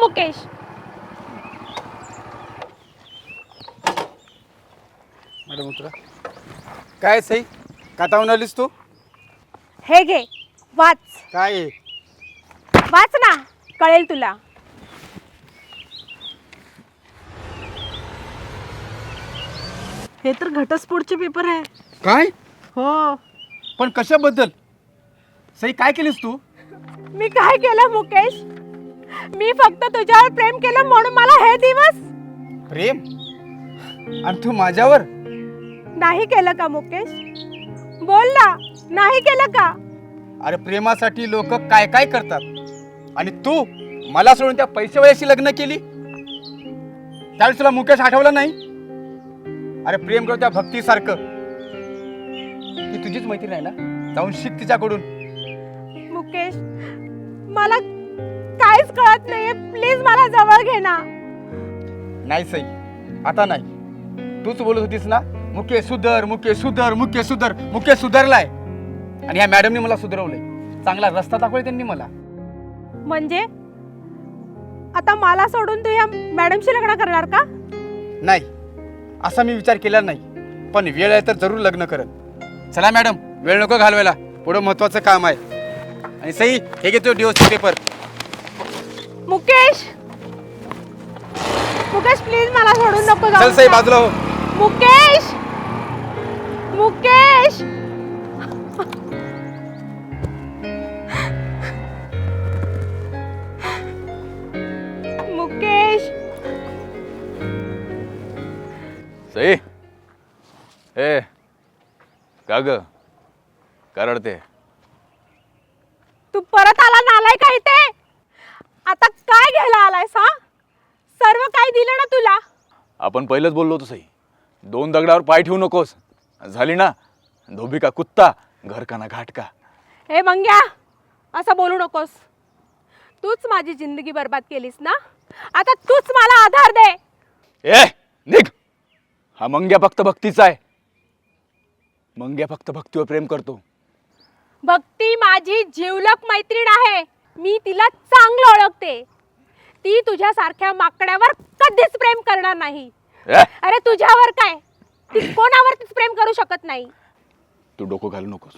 Mukesh madam उतरा काय सई कातावून आलीस तू? हे घे वाच काय? आहे? वाच ना कळेल तुला हे तर घटस्फोटचे पेपर आहे. काय? हो. पण कशाबद्दल? सई काय केलीस तू? मी काय केलं मुकेश? मी फक्त तुझ्यावर प्रेम केलं म्हणून मला हे दिवस प्रेम? आणि तू माझ्यावर? नाही केलं का मुकेश? बोल ना नाही केलं का? अरे प्रेमासाठी लोक काय काय करतात? आणि तू मला सोडून त्या पैसे वयाशी लग्न केली? त्यावेळेस तुला मुकेश आठवला नाही? अरे प्रेम करतो त्या भक्तीसारखं. ती तुझीच मैत्रीण आहे ना? जाऊन शिक तिच्याकडून. मुकेश मला काहीच कळत नाहीये. प्लीज मला जवळ घे ना. नाही सई आता नाही. तूच बोलत होतीस ना मुके सुधर मुके सुधर मुके सुधर मुके सुधरलाय. आणि ह्या मॅडमने मला सुधरवलंय. चांगला रस्ता दाखवलाय त्यांनी मला. म्हणजे? आता मला सोडून तू या मॅडमशी लग्न करणार का? नाही. असा मी विचार केला नाही. पण वेळ आहे तर जरूर लग्न करत. चला मॅडम वेळ नको घालवायला. पुढं महत्वाचं काम आहे. आणि सई हे घेतो DOC paper Mukesh? Mukesh please मला सोडून नको चल जाऊ सई बाजूला हो. मुकेश? मुकेश? मुकेश? सई ए का ग? का रडते तू परत आला नालाय का इथे आता काय घ्यायला आलायस हा? सर्व काय दिलं ना तुला? आपण पहिलंच बोललो होतो सई. दोन दगडावर पाय ठेवू नकोस. झाली ना? धोबी का कुत्ता घर का ना घाट का? हे मंग्या असं बोलू नकोस. तूच माझी जिंदगी बर्बाद केलीस ना? आता तूच मला आधार दे. ए निघ! हा मंग्या फक्त भक्तीचा आहे. मंग्या फक्त भक्तीवर प्रेम करतो. भक्ती माझी जिवलक मैत्रीण आहे. मी तिला चांगलं ओळखते. ती तुझ्यासारख्या माकड्यावर कधीच प्रेम करणार नाही. अरे तुझ्यावर काय? ती कोणावरतीच प्रेम करू शकत नाही. तू डोकं घालू नकोस.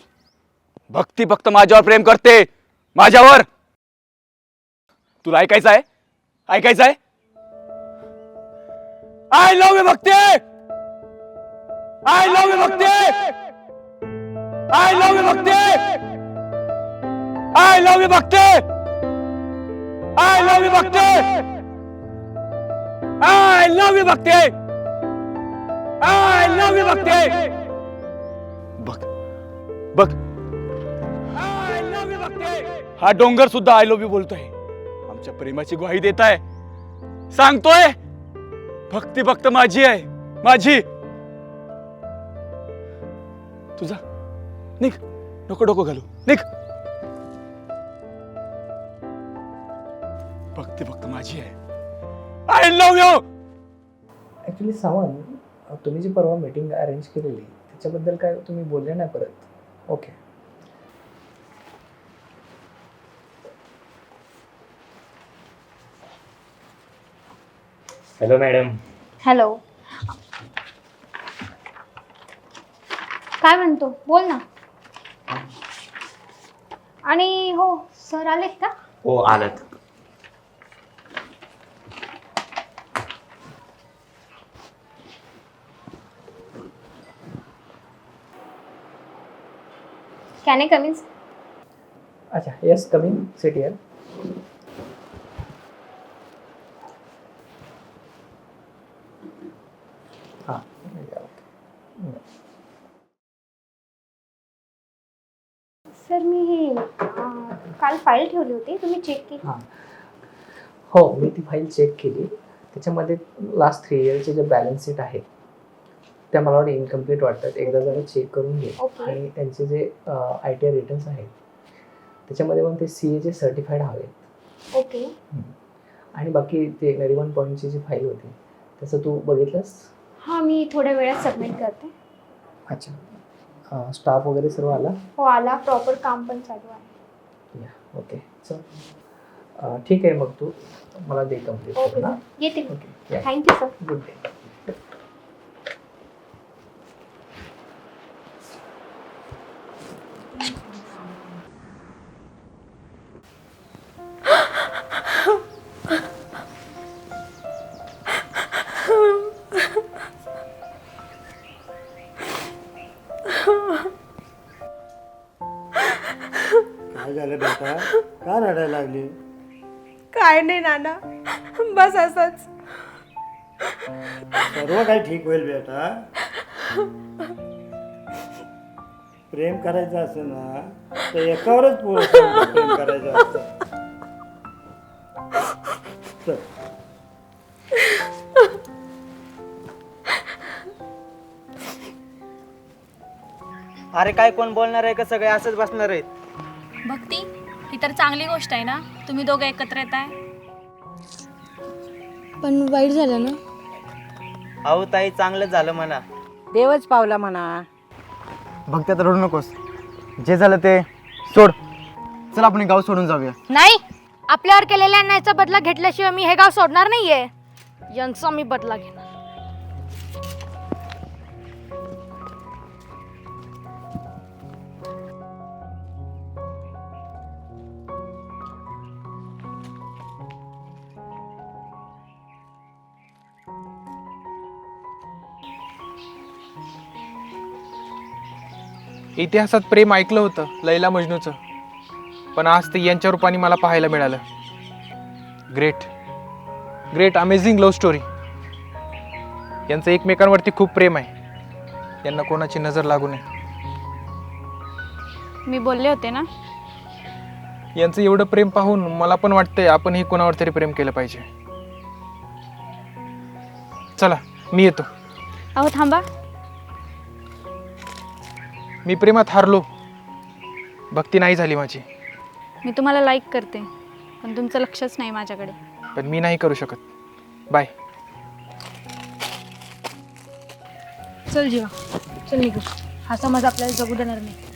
भक्ती फक्त माझ्यावर प्रेम करते. माझ्यावर. तुला ऐकायचं आहे? ऐकायचं आहे? I love you Bhakti! I love you Bhakti! I love you Bhakti! I love you Bhakti I love you Bhakti! I love you Bhakti! I love you Bhakti बघ बघ हा डोंगर सुद्धा आय लव्ह यू बोलतोय. आमच्या प्रेमाची ग्वाही देत आहे सांगतोय भक्ती फक्त माझी आहे. माझी. तुझा. निघ. नको डोकं घालू. निघ. भक्ती फक्त माझी आहे. I love you actually Sawant तुम्ही जी परवा मीटिंग अरेंज केलेली त्याच्याबद्दल काय तुम्ही बोलले नाही परत? ओके हॅलो मॅडम हॅलो काय म्हणतो? बोल ना. आणि हो सर आलेत का? हो आलत. कॅन आय कमिंग अच्छा येस कमिंग सिट हां ओके सर मी ही अं, काल फाईल ठेवली होती तुम्ही चेक केली. हां. हो मी ती फाईल चेक केली. त्याच्यामध्ये लास्ट थ्री इयरचे जे बॅलन्स शीट आहेत त्या मला वाटतं इनकम्प्लीट वाटतात. एकदा जरा चेक करून घे. आणि त्यांचे जे आय टी आय रिटर्न्स आहेत त्याच्यामध्ये पण ते सी एचे सर्टिफाईड हवेत. ओके आणि बाकी ते नरिमन पॉईंटची जी फाईल होती त्याचं तू बघितलंस? हां मी थोड्या वेळात सबमिट करते. अच्छा. स्टाफ वगैरे सर्व आला? हो आला. प्रॉपर काम पण चालू आहे. या ओके चल. ठीक आहे मग तू. मला दे कंप्लीट ओके येते okay thank you sir good day बेटा का? रडायला लागली? काय नाही नाना बस असंच. सर्व काही ठीक होईल बेटा. प्रेम करायचं असेल ना तर एकावरच पूर्ण प्रेम करायचं असतं. चल. अरे काय कोण बोलणार आहे का सगळे? असंच बसणार आहेत. भक्ती ही तर चांगली गोष्ट आहे ना. तुम्ही दोघं एकत्र येत आहे पण वाईट झालं ना? अहो ताई चांगलं झालं म्हणा. देवच पावला म्हणा. भक्त्यात रडू नकोस. जे झालं ते सोड. चल आपण हे गाव सोडून जाऊया. नाही. आपल्यावर केलेल्या अन्यायाचा बदला घेतल्याशिवाय मी हे गाव सोडणार नाहीये. यांचा मी बदला घेणार. इतिहासात प्रेम ऐकलं होतं लैला मजनूचं. पण आज ते यांच्या रूपाने मला पाहायला मिळालं. Great great amazing love story यांचं एकमेकांवरती खूप प्रेम आहे. यांना कोणाची नजर लागू नये. मी बोलले होते ना? यांचं एवढं प्रेम पाहून मला पण वाटतंय आपणही कोणावर तरी प्रेम केलं पाहिजे. चला मी येतो. अहो थांबा. मी प्रेमात हारलो. भक्ती नाही झाली माझी. मी तुम्हाला लाईक करते पण तुमचं लक्षच नाही माझ्याकडे. पण मी नाही करू शकत. बाय चल जीवा. चल निघू. हा समाज आपल्याला जगू देणार नाही.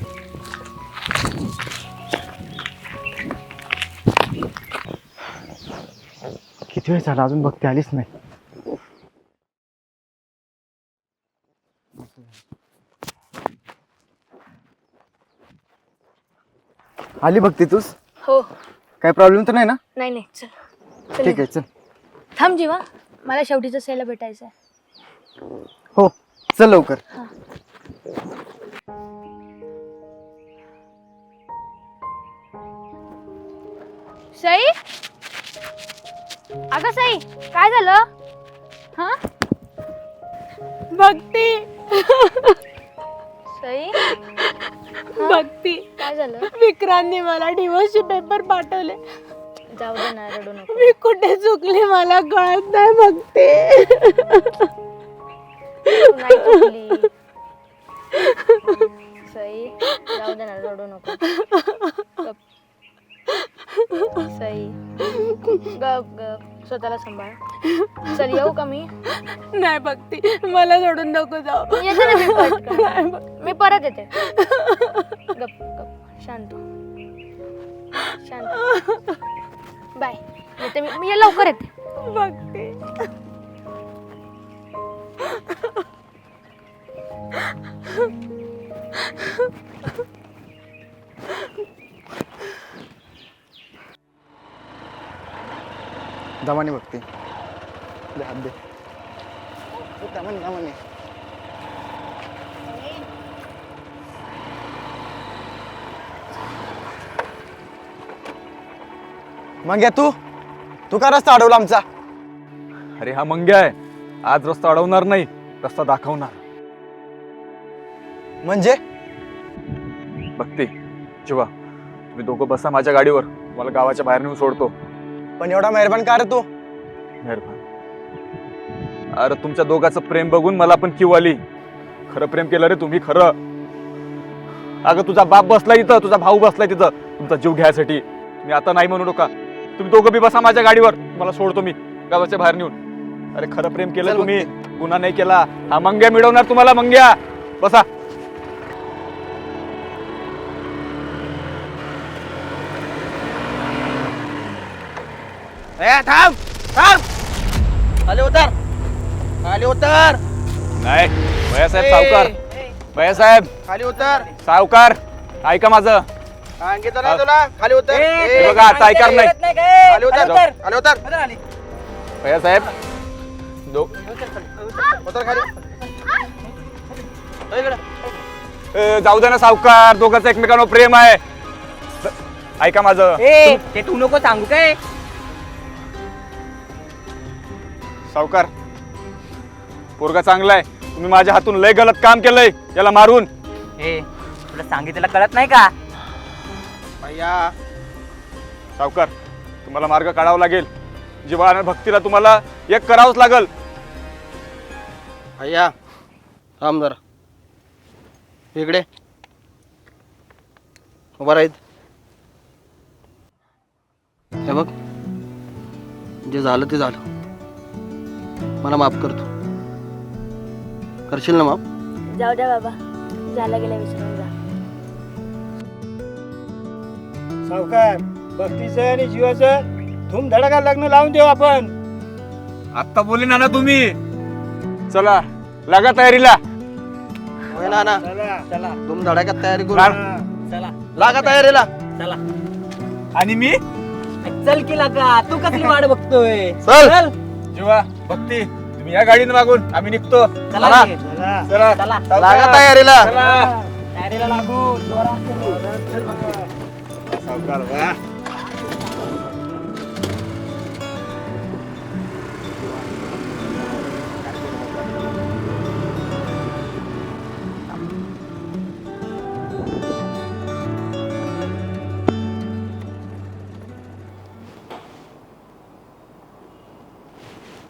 किती वेळ झाला अजून भक्ती आलीच नाही? आली भक्ती तूच? हो. काही प्रॉब्लेम तर नाही ना? नाही नाही चल. चल ठीक. आहे चल. थांब जीवा. मला शेवटीचं सेला भेटायचं आहे हो चल लवकर. सई? अगं सई काय झालं? हा? भक्ती! झालं. विक्रांतने मला डिवोर्सचे पेपर पाठवले. जाऊ दे ना रडू नको. मी कुठे चुकले मला कळत नाही भक्ती तू नाही चुकली. सई जाऊ दे ना रडू नको. गप. सई गप गप. स्वतःला सांभाळ. चल येऊ का मी? नाही भक्ती मला सोडून नको जाऊ. येते ना मी पटकन. नाही. मी परत येते. गप गप. शांत हो. शांत बाय. येते मी. मी लवकर येते. भक्ती दमाने भक्ती दे हात दे. दमाने दमाने. मग तू? तू का रस्ता अडवला आमचा? अरे हा मंग्या आहे. आज रस्ता अडवणार नाही रस्ता दाखवणार. म्हणजे? भक्ती शिवा तुम्ही दोघं बसा माझ्या गाडीवर मला गावाच्या बाहेर नेऊन सोडतो. पण एवढा मेहरबान का रे तू? मेहरबान. अरे तुमच्या दोघांचं प्रेम बघून मला पण किव आली. खरं प्रेम केलं रे तुम्ही खरं. अगं तुझा बाप बसलाय इथं तुझा भाऊ बसलाय तिथं. तुमचा जीव घ्यायसाठी. मी आता नाही म्हणू नका. तुम्ही दोघं बी बसा माझ्या गाडीवर. मला सोडतो मी. गावाच्या बाहेर नेऊन. अरे खरं प्रेम केलं तुम्ही. गुन्हा नाही केला. हा मंग्या मिळवणार तुम्हाला मंग्या. बसा. ए थांब थांब. आले उतर. आले उतर. नाही भैया साहेब सावकार. भैया साहेब. खाली उतर. सावकार ऐका माझं. सांगितलं ना तुला. खाली उतर. हे ए, बघा आता ऐकार नाही. खाली उतर. खाली उतर. भैयासाहेब दो उतर खाली. ए, इकडे. ए, जाऊ दे ना सावकार. दोघांचं एकमेकांवर प्रेम आहे. ऐका माझं. ते तू नको सांगू काय? सावकार पोरगा चांगला आहे. तुम्ही माझ्या हातून लय गलत काम केलंय. याला मारून. ए तुला सांगितलं कळत नाही का? भैया। सावकार तुम्हाला मार्ग काढावा लागेल. जिव्हा आणि भक्तीला तुम्हाला एक करावंच लागल. भैया थांब जरा. इकडे. उभा राहीत. हे बघ जे झालं ते झालं. मला माफ करतो. करशील ना माफ? जाऊ द्या बाबा झाला गेला विसरून. सावकार भक्तीचं आणि जीवाचं धूमधडाका लग्न लावून देऊ आपण. आत्ता बोले ना ना तुम्ही. चला लागा तयारीला. होय ना ना. चला. चला. धडाक्यात तयारी करू. चला. लागा तयारीला. आणि मी? चल की लागा. तू कसली वाट बघतोय? चल. जेव्हा भक्ती तुम्ही या गाडीने मागून आम्ही निघतो. चला चला. चला. चला. लागा तयारीला. चला. तयारीला लागू. सावकार वा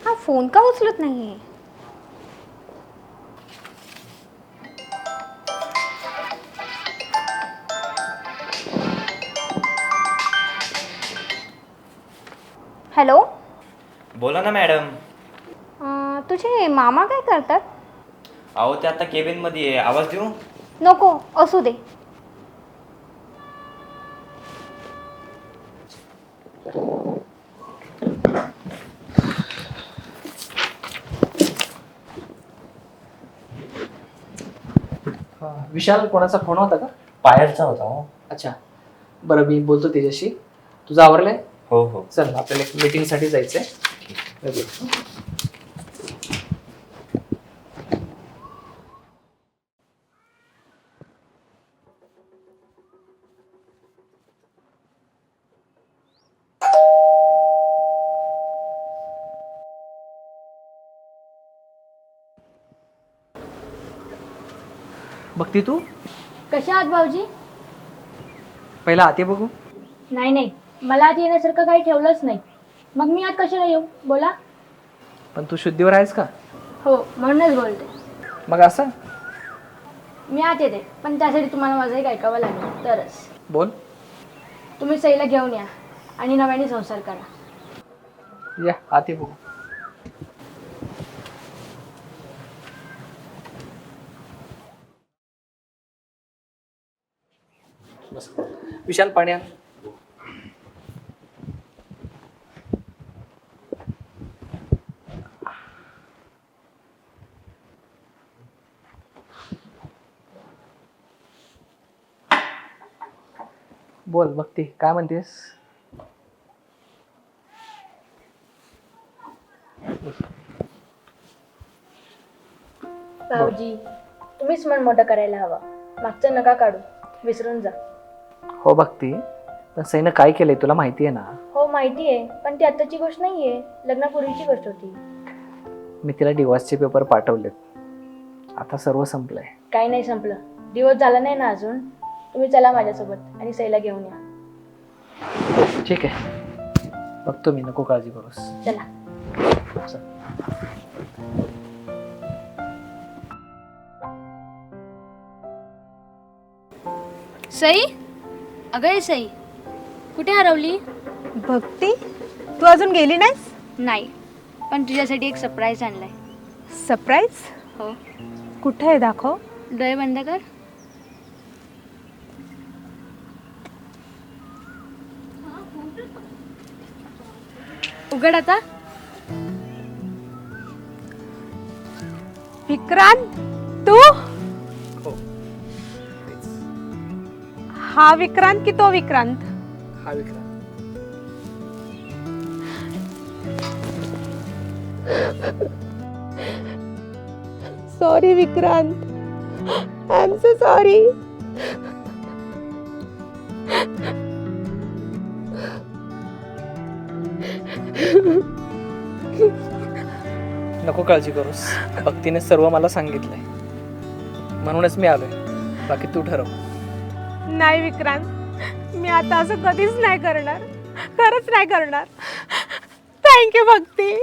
हा फोन का उचलत नाहीये? ना मॅडम. अं, तुझे मामा काय करतात? अहो ते आता केबिनमध्ये आहे. आवाज देऊ? नको असू दे. विशाल कोणाचा फोन होता का? पायरचा होता हो. अच्छा. बरं मी बोलतो तिच्याशी तुझं आवरलंय? हो हो. चल आपल्याला एक मीटिंगसाठी जायचंय. भक्ती तू? कशा आहात भाऊजी? पहिला आते बघू. नाही नाही. मला आत येण्यासारखं काही ठेवलंच नाही. मग मी आत कशाला येऊ? बोला. पण तू शुद्धीवर आहेस का? हो म्हणूनच बोलते. मग असं? मी आत येते पण त्यासाठी तुम्हाला माझं एक ऐकावं लागेल. तरच. बोल. तुम्ही सईला घेऊन या आणि नव्याने संसार करा. या आते बघू. बस. विशाल पाण्या बोल भक्ती काय म्हणतेस? भाऊजी तुम्हीच मन मोठं करायला हवा. मागचं नका काढू. विसरून जा. हो भक्ती पण सईनं काय केलंय तुला माहिती आहे ना? हो माहिती आहे. पण ती आत्ताची गोष्ट नाही आहे लग्नापूर्वीची गोष्ट होती. मी तिला डिवॉर्सचे पेपर पाठवलेत. आता सर्व संपलंय. काही नाही संपलं. दिवस झाला नाही ना अजून. तुम्ही चला माझ्यासोबत आणि सईला घेऊन या. ठीक आहे. बघतो मी नको काळजी करूस. चला. चल. सई? अगं सई कुठे हरवली? भक्ती तू अजून गेली नाहीस? नाही पण तुझ्यासाठी एक सरप्राईज आणलाय. सरप्राईज हो. कुठे आहे दाखव. डोळे बंद कर. उघड आता. विक्रांत तू? हा. विक्रांत की तो विक्रांत? हा Vikrant. Sorry Vikrant. I am so sorry नको काळजी करूस. भक्तीने सर्व मला सांगितलंय. म्हणूनच मी आलोय. बाकी तू ठरव. नाही विक्रांत मी आता असं कधीच नाही करणार. खरंच नाही करणार. Thank you Bhakti.